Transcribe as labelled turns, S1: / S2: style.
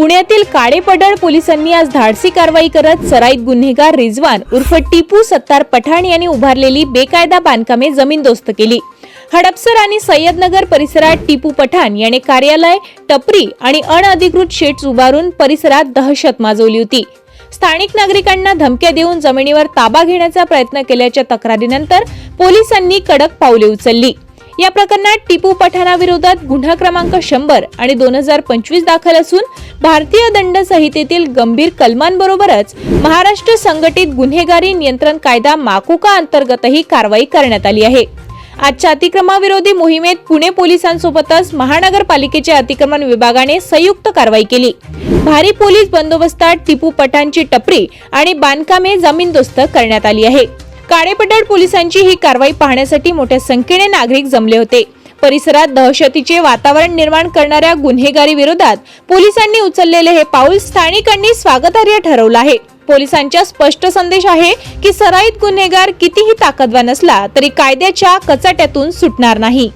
S1: पुण्यातील काळेपडळ पोलिसांनी आज धाडसी कारवाई करत सराईत गुन्हेगार रिजवान उर्फ टिपू सत्तार पठाण यांनी उभारलेली बेकायदा बांधकामे जमीनदोस्त केली. हडपसर आणि सय्यदनगर परिसरात टिपू पठाण याने कार्यालय टपरी आणि अनधिकृत शेड्स उभारून परिसरात दहशत माजवली होती. स्थानिक नागरिकांना धमक्या देऊन जमिनीवर ताबा घेण्याचा प्रयत्न केल्याच्या तक्रारीनंतर पोलिसांनी कडक पावले उचलली. या प्रकरणात टिपू पठाणाविरोधात गुन्हा क्रमांक शंभर आणि दोन हजार पंचवीस दाखल असून भारतीय दंड संहितेतील गंभीर कलमांबरोबरच महाराष्ट्र संघटित गुन्हेगारी नियंत्रण कायदा माकुका अंतर्गतही कारवाई करण्यात आली आहे. आजच्या अतिक्रमाविरोधी मोहिमेत पुणे पोलिसांसोबतच महानगरपालिकेच्या अतिक्रमण विभागाने संयुक्त कारवाई केली. भारी पोलीस बंदोबस्तात टिपू पठाणची टपरी आणि बांधकामे जमीनदोस्त करण्यात आली आहे. काळेपडळ पोलिसांची ही कारवाई पाहण्यासाठी मोठ्या संख्येने नागरिक जमले होते. परिसरात दहशतीचे वातावरण निर्माण करणाऱ्या गुन्हेगारी विरोधात पोलिसांनी उचललेले हे पाऊल स्थानिकांनी स्वागतार्ह ठरवलं आहे. पोलिसांचा स्पष्ट संदेश आहे की सराईत गुन्हेगार कितीही ताकदवान असला तरी कायद्याच्या कचाट्यातून सुटणार नाही.